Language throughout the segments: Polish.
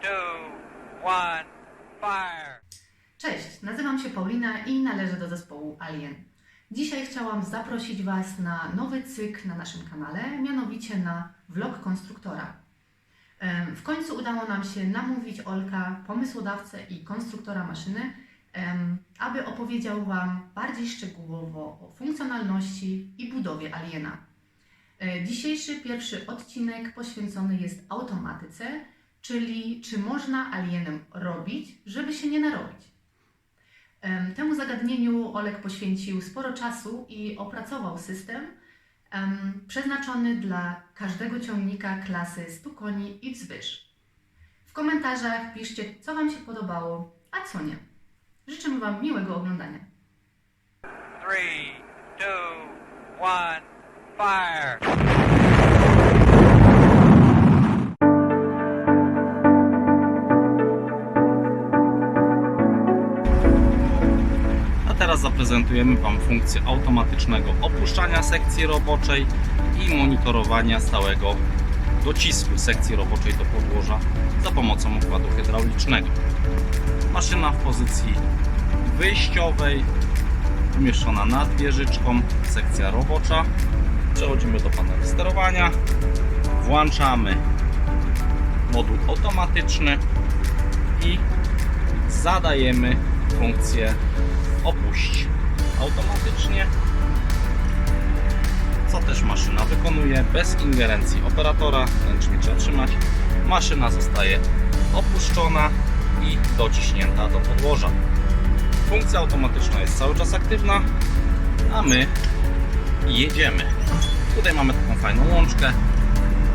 two, one, fire. Cześć, nazywam się Paulina i należę do zespołu Alien. Dzisiaj chciałam zaprosić Was na nowy cykl na naszym kanale, mianowicie na vlog konstruktora. W końcu udało nam się namówić Olka, pomysłodawcę i konstruktora maszyny, aby opowiedział Wam bardziej szczegółowo o funkcjonalności i budowie Aliena. E, Dzisiejszy pierwszy odcinek poświęcony jest automatyce, czyli czy można alienem robić, żeby się nie narobić. Em, Temu zagadnieniu Olek poświęcił sporo czasu i opracował system em, przeznaczony dla każdego ciągnika klasy 100 koni i wzwyż. W komentarzach piszcie, co Wam się podobało, a co nie. Życzymy Wam miłego oglądania. Three, two, one, fire. Teraz zaprezentujemy Wam funkcję automatycznego opuszczania sekcji roboczej i monitorowania stałego docisku sekcji roboczej do podłoża za pomocą układu hydraulicznego. Maszyna w pozycji wyjściowej, umieszczona nad wieżyczką, sekcja robocza. Przechodzimy do panelu sterowania, włączamy moduł automatyczny i zadajemy funkcję opuść automatycznie, co też maszyna wykonuje bez ingerencji operatora, ręcznie trzymać. Maszyna zostaje opuszczona i dociśnięta do podłoża. Funkcja automatyczna jest cały czas aktywna, a my jedziemy. Tutaj mamy taką fajną łączkę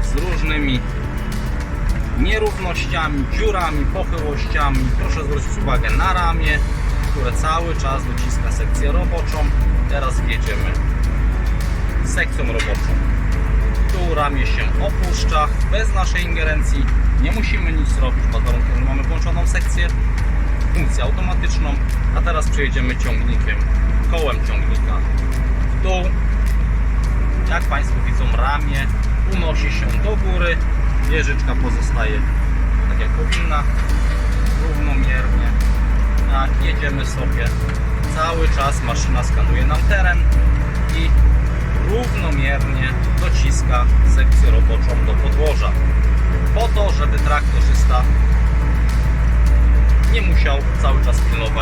z różnymi nierównościami, dziurami, pochyłościami. Proszę zwrócić uwagę na ramię, które cały czas dociska sekcję roboczą. Teraz jedziemy sekcją roboczą. Tu ramię się opuszcza bez naszej ingerencji. Nie musimy nic robić pod warunkiem, że mamy włączoną sekcję, funkcję automatyczną. A teraz przejedziemy ciągnikiem, kołem ciągnika w dół. Jak Państwo widzą, ramię unosi się do góry, wieżyczka pozostaje tak jak powinna, równomiernie. Jedziemy sobie. Cały czas maszyna skanuje nam teren i równomiernie dociska sekcję roboczą do podłoża. Po to, żeby traktorzysta nie musiał cały czas pilnować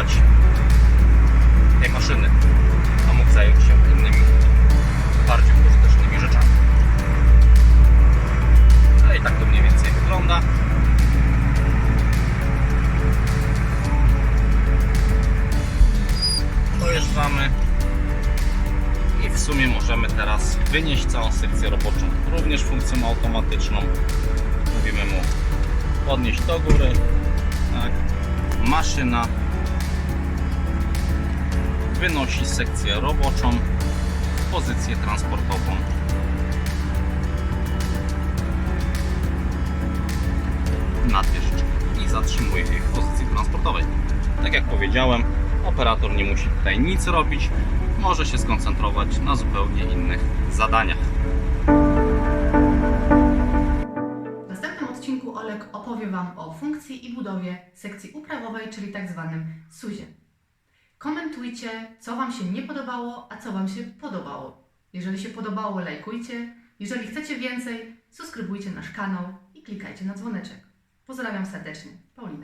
I w sumie możemy teraz wynieść całą sekcję roboczą, również funkcją automatyczną. Mówimy mu podnieść do góry. Tak. Maszyna wynosi sekcję roboczą w pozycję transportową nad wieżyczką i zatrzymuje ich w pozycji transportowej. Tak jak powiedziałem, operator nie musi tutaj nic robić, może się skoncentrować na zupełnie innych zadaniach. W następnym odcinku Olek opowie Wam o funkcji i budowie sekcji uprawowej, czyli tak zwanym suzie. Komentujcie, co Wam się nie podobało, a co Wam się podobało. Jeżeli się podobało, lajkujcie. Jeżeli chcecie więcej, subskrybujcie nasz kanał i klikajcie na dzwoneczek. Pozdrawiam serdecznie. Paulina.